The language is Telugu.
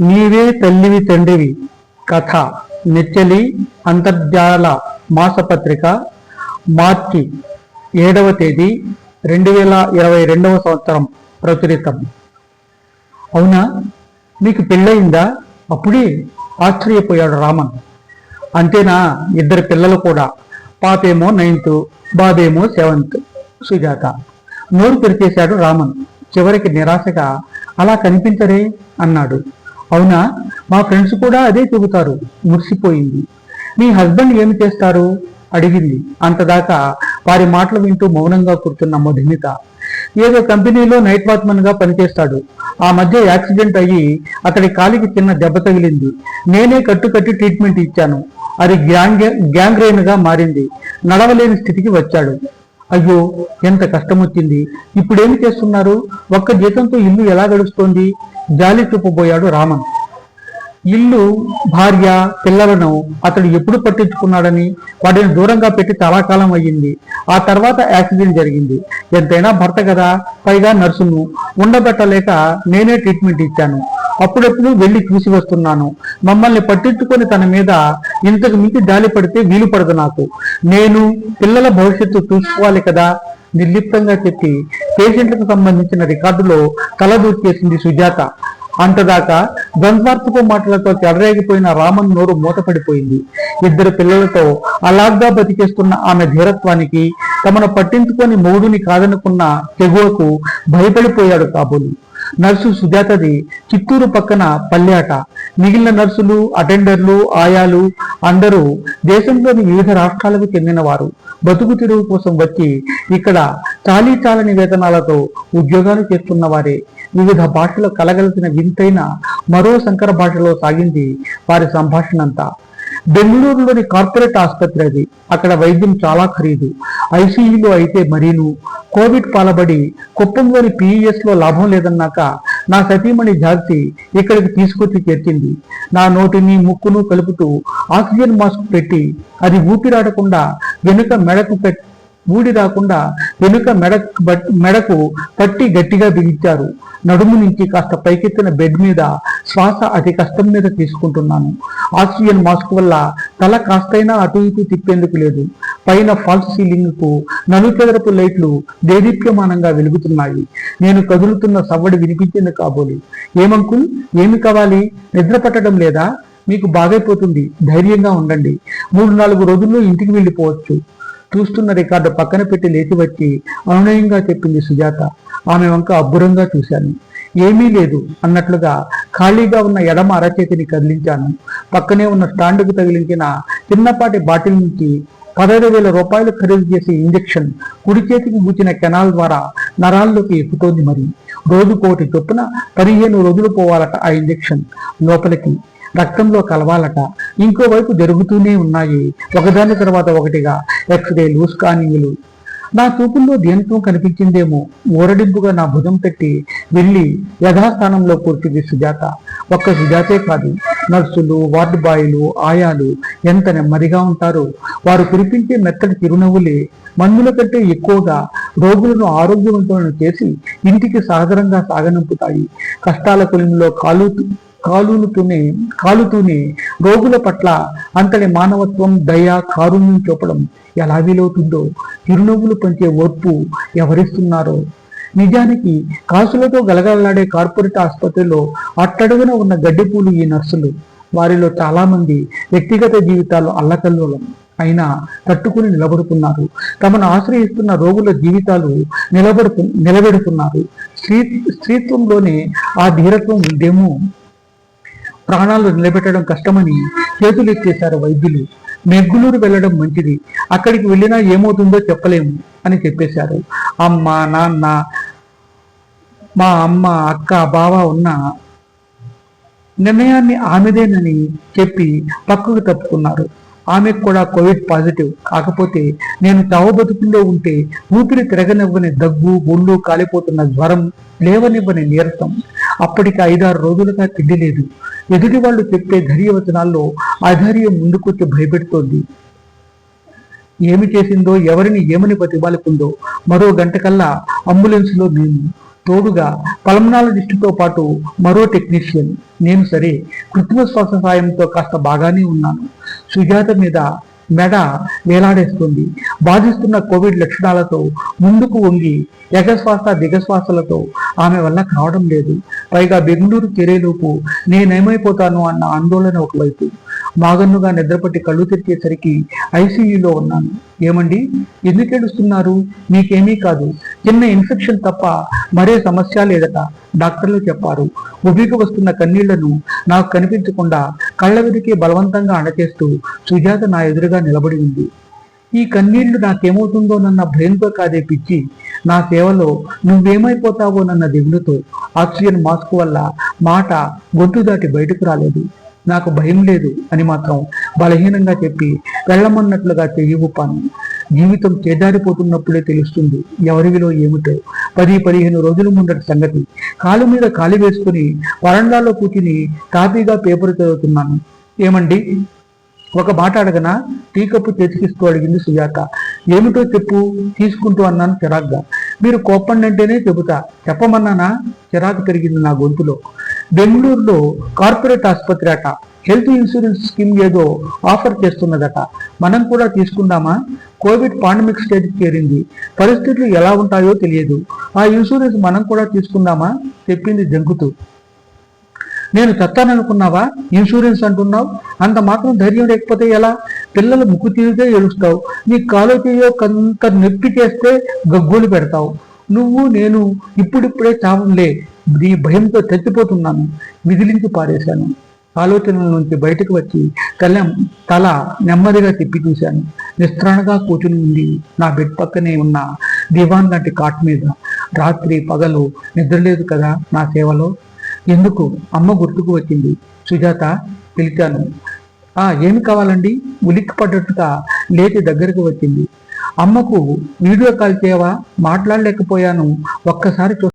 నీవే తల్లివి తండ్రివి. కథ నెచ్చలి అంతర్జాల మాసపత్రిక మార్చి ఏడవ తేదీ రెండు వేల ఇరవై రెండవ సంవత్సరం ప్రచురితం. అవునా? మీకు పెళ్ళయిందా? అప్పుడే ఆశ్చర్యపోయాడు రామన్. అంతేనా? ఇద్దరు పిల్లలు కూడా. పాపేమో నైన్త్ బాబేమో సెవెంత్ సుజాత. నోరు పెరిచేశాడు రామన్. చివరికి నిరాశగా అలా కనిపించరే? అన్నాడు. అవునా? మా ఫ్రెండ్స్ కూడా అదే చెబుతారు. మురిసిపోయింది. మీ హస్బెండ్ ఏమి చేస్తారు? అడిగింది. అంతదాకా వారి మాటలు వింటూ మౌనంగా కూర్చున్న మధుమిత. ఏదో కంపెనీలో నైట్ వాచ్మెన్గా పనిచేస్తాడు. ఆ మధ్య యాక్సిడెంట్ అయ్యి అతడి కాలికి చిన్న దెబ్బ తగిలింది. నేనే కట్టుకట్టి ట్రీట్మెంట్ ఇచ్చాను. అది గ్యాంగ్ గ్యాంగ్రైన్గా మారింది. నడవలేని స్థితికి వచ్చాడు. అయ్యో ఎంత కష్టం వచ్చింది ఇప్పుడేమి చేస్తున్నారు? ఒక్క జీతంతో ఇల్లు ఎలా గడుస్తోంది? జాలి చూపబోయాడు రామన్. ఇల్లు భార్య పిల్లలను అతడు ఎప్పుడు పట్టించుకున్నాడని వాటిని దూరంగా పెట్టి చాలా కాలం అయ్యింది. ఆ తర్వాత యాక్సిడెంట్ జరిగింది. ఎంతైనా భర్త కదా పైగా నర్సును. ఉండబెట్టలేక నేనే ట్రీట్మెంట్ ఇచ్చాను. అప్పుడప్పుడు వెళ్ళి చూసి వస్తున్నాను. మమ్మల్ని పట్టించుకొని తన మీద ఇంతకు మించి జాలి పడితే వీలు పడదు నాకు. నేను పిల్లల భవిష్యత్తు చూసుకోవాలి కదా నిర్లిప్తంగా చెప్పి పేషెంట్లకు సంబంధించిన రికార్డులో కలదూర్చేసింది సుజాత. అంతదాకా ద్వంద్వార్థపు మాటలతో చెడరేగిపోయిన రామన్ నోరు మూతపడిపోయింది. ఇద్దరు పిల్లలతో అలాగ్గా బతికేస్తున్న ఆమె ధీరత్వానికి తమను పట్టించుకొని మూడుని కాదనుకున్న తెగువకు భయపడిపోయాడు కాబోలు. నర్సు సుజాతది చిత్తూరు పక్కన పల్లెట. మిగిలిన నర్సులు అటెండర్లు ఆయాలు అందరూ దేశంలోని వివిధ రాష్ట్రాలకు చెందినవారు. బతుకు తిరుగు కోసం వచ్చి ఇక్కడ చాలీ చాలని వేతనాలతో ఉద్యోగాలు చేస్తున్న వారే వివిధ భాషలు కలగలిసిన వింతైన మరో సంకర భాషలో సాగింది వారి సంభాషణ అంతా బెంగళూరులోని కార్పొరేట్ ఆసుపత్రి అది. అక్కడ వైద్యం చాలా ఖరీదు. ఐసీయూలో అయితే మరీను. కోవిడ్ పాలబడి కుప్పంలోని పిఈఎస్లో లాభం లేదన్నాక నా సతీమణి జాతి ఇక్కడికి తీసుకొచ్చి చేర్చింది. నా నోటిని ముక్కును కలుపుతూ ఆక్సిజన్ మాస్క్ పెట్టి అది ఊపిరాడకుండా వెనుక మెడకు పెట్టి ఊడి రాకుండా వెనుక మెడ మెడకు పట్టి గట్టిగా బిగించారు. నడుము నుంచి కాస్త పైకెత్తిన బెడ్ మీద శ్వాస అతి కష్టం మీద తీసుకుంటున్నాను. ఆక్సిజన్ మాస్క్ వల్ల తల కాస్తైనా అటు ఇటు తిప్పేందుకు లేదు. పైన ఫాల్స్ సీలింగ్కు నలుపెదరపు లైట్లు దేదీప్యమానంగా వెలుగుతున్నాయి. నేను కదులుతున్న సవ్వడి వినిపించింది కాబోలు. ఏమంకుల్ ఏమి కావాలి? నిద్ర పట్టడం లేదా? మీకు బాగైపోతుంది. ధైర్యంగా ఉండండి. మూడు నాలుగు రోజుల్లో ఇంటికి వెళ్ళిపోవచ్చు. చూస్తున్న రికార్డు పక్కన పెట్టి లేచి వచ్చి అనునయంగా చెప్పింది సుజాత. ఆమె వంక అబ్బురంగా చూశాను. ఏమీ లేదు అన్నట్లుగా ఖాళీగా ఉన్న ఎడమ అరచేతిని కదిలించాను. పక్కనే ఉన్న స్టాండ్కు తగిలించిన చిన్నపాటి బాటిల్ నుంచి పదహైదు వేల రూపాయలు ఖరీదు చేసే ఇంజెక్షన్ కుడి చేతికి గుచ్చిన కెనాల్ ద్వారా నరాల్లోకి ఎక్కుతోంది మరి. రోజు కోటి చొప్పున పదిహేను రోజులు పోవాలట ఆ ఇంజెక్షన్. లోపలికి రక్తంలో కలవాలట. ఇంకోవైపు జరుగుతూనే ఉన్నాయి. ఒకదాని తర్వాత ఒకటిగా ఎక్స్రేలు స్కానింగ్లు నా చూపుల్లో దీనత్వం కనిపించిందేమో. ఊరడింపుగా నా భుజం పెట్టి వెళ్ళి యథాస్థానంలో కూర్చుంది సుజాత. ఒక్క సుజాతే కాదు. నర్సులు వార్డు బాయ్లు ఆయాలు ఎంత నెమ్మదిగా ఉంటారో. వారు కురిపించే మెత్తటి చిరునవ్వులే మందుల కంటే ఎక్కువగా రోగులను ఆరోగ్యవంతులను చేసి ఇంటికి సహజరంగా సాగనంపుతాయి. కష్టాల కొలిమిలో కాలు కాలుతూనే కాలుతూనే రోగుల పట్ల అంతటి మానవత్వం దయ కారుణ్యం చూపడం ఎలా వీలవుతుందో చిరునవ్వులు పంచే ఓర్పు ఎవరిస్తున్నారో. నిజానికి కాసులతో గలగలలాడే కార్పొరేట్ ఆసుపత్రిలో అట్టడుగున ఉన్న గడ్డిపూలు ఈ నర్సులు. వారిలో చాలామంది వ్యక్తిగత జీవితాలు అల్లకల్లోలం. అయినా తట్టుకుని నిలబడుతున్నారు తమను ఆశ్రయిస్తున్న రోగుల జీవితాలు నిలబడుతు నిలబెడుతున్నారు స్త్రీ స్త్రీత్వంలోనే ఆ ధీరత్వం ఉందేమో ప్రాణాలు నిలబెట్టడం కష్టమని చేతులు ఎత్తేశారు వైద్యులు. మెగ్గులూరు వెళ్ళడం మంచిది. అక్కడికి వెళ్ళినా ఏమవుతుందో చెప్పలేము అని చెప్పేశారు. అమ్మ నాన్న మా అమ్మ అక్క బావ ఉన్న నిర్ణయాన్ని ఆమెదేనని చెప్పి పక్కకు తప్పుకున్నారు. ఆమెకు కూడా కోవిడ్ పాజిటివ్. కాకపోతే నేను చావు బతుకుల్లో ఉంటే ఊపిరి తిరగనివ్వని దగ్గు ఒళ్ళు కాలిపోతున్న జ్వరం లేవనివ్వని నీరసం. అప్పటికి ఐదారు రోజులుగా తిండి లేదు. ఎదుటి వాళ్ళు చెప్పే ధైర్యవచనాల్లో అధైర్యం ముందుకొచ్చి భయపెడుతోంది. ఏమి చేసిందో ఎవరిని ఏమని బతిబాలుకుందో మరో గంట కల్లా అంబులెన్స్లో మేము. తోడుగా పల్మనాలజిస్టుతో పాటు మరో టెక్నీషియన్. నేను సరే కృత్రిమ శ్వాస సాయంతో కాస్త బాగానే ఉన్నాను. సుజాత మీద మెడ వేలాడేస్తుంది. బాధిస్తున్న కోవిడ్ లక్షణాలతో ముందుకు వంగి ఎగశ్వాస దిగశ్వాసలతో ఆమె వల్ల కావడం లేదు. పైగా బెంగళూరు చేరేలోపు నేనేమైపోతాను అన్న ఆందోళన ఒకవైపు. మాగన్నుగా నిద్రపట్టి కళ్ళు తెరిచేసరికి ఐసీయూలో ఉన్నాను. ఏమండి? ఎందుకు ఏడుస్తున్నారు? మీకేమీ కాదు. చిన్న ఇన్ఫెక్షన్ తప్ప మరే సమస్య లేదట డాక్టర్లు చెప్పారు. ఉబికి వస్తున్న కన్నీళ్ళను నాకు కనిపించకుండా కళ్ళ వెతికి బలవంతంగా అణచేస్తూ సుజాత నా ఎదురుగా నిలబడి ఉంది. ఈ కన్నీళ్ళు నాకేమవుతుందోనన్న భయంతో కాదే పిచ్చి. నా సేవలో నువ్వేమైపోతావోనన్న దిగులుతో ఆక్సిజన్ మాస్క్ వల్ల మాట గొంతు దాటి బయటకు రాలేదు. నాకు భయం లేదు అని మాత్రం బలహీనంగా చెప్పి వెళ్ళమన్నట్లుగా చెయ్యి ఊపాను. జీవితం చేదారిపోతున్నప్పుడే తెలుస్తుంది ఎవరివిలో ఏమిటో. పది పదిహేను రోజుల ముందటి సంగతి. కాలు మీద కాలు వేసుకుని వరండాలో కూర్చుని తాపీగా పేపర్ చదువుతున్నాను. ఏమండి? ఒక మాట అడగనా? టీ కప్పు చేతికిస్తూ అడిగింది సుజాత. ఏమిటో చెప్పు తీసుకుంటూ అన్నాను చిరాగ్గా. మీరు కోపండి అంటేనే చెబుతా. చెప్పమన్నానా? చిరాకు పెరిగింది నా గొంతులో. బెంగళూరులో కార్పొరేట్ ఆసుపత్రి అట. హెల్త్ ఇన్సూరెన్స్ స్కీమ్ ఏదో ఆఫర్ చేస్తున్నదట. మనం కూడా తీసుకుందామా? కోవిడ్ పాండమిక్ స్టేజ్కి చేరింది. పరిస్థితులు ఎలా ఉంటాయో తెలియదు. ఆ ఇన్సూరెన్స్ మనం కూడా తీసుకుందామా? చెప్పింది జంకుతూ. నేను చత్తాననుకున్నావా ఇన్సూరెన్స్ అంటున్నావు? అంత మాత్రం ధైర్యం లేకపోతే ఎలా? పిల్లలు ముక్కు తీరితే ఏడుస్తావు. నీ కాలు చేయో కొంత నొప్పి చేస్తే గగ్గోలు పెడతావు. నువ్వు నేను ఇప్పుడిప్పుడే చావులే నీ భయంతో చచ్చిపోతున్నాను విదిలించి పారేశాను. ఆలోచనల నుంచి బయటకు వచ్చి తల తల నెమ్మదిగా తిప్పి చూశాను నిస్త్రాణగా కూర్చుని ఉంది నా బెడ్ పక్కనే ఉన్న దివాన్ లాంటి కాట్ మీద రాత్రి పగలు నిద్రలేదు కదా నా సేవలో? ఎందుకు? అమ్మ గుర్తుకు వచ్చింది. సుజాత పిలిచాను. ఆ ఏమి కావాలండి? ఉలిక్కి పడ్డట్టుగా లేచి దగ్గరకు వచ్చింది. అమ్మకు వీడియో కాల్ చేయవా? మాట్లాడలేకపోయాను. ఒక్కసారి చూ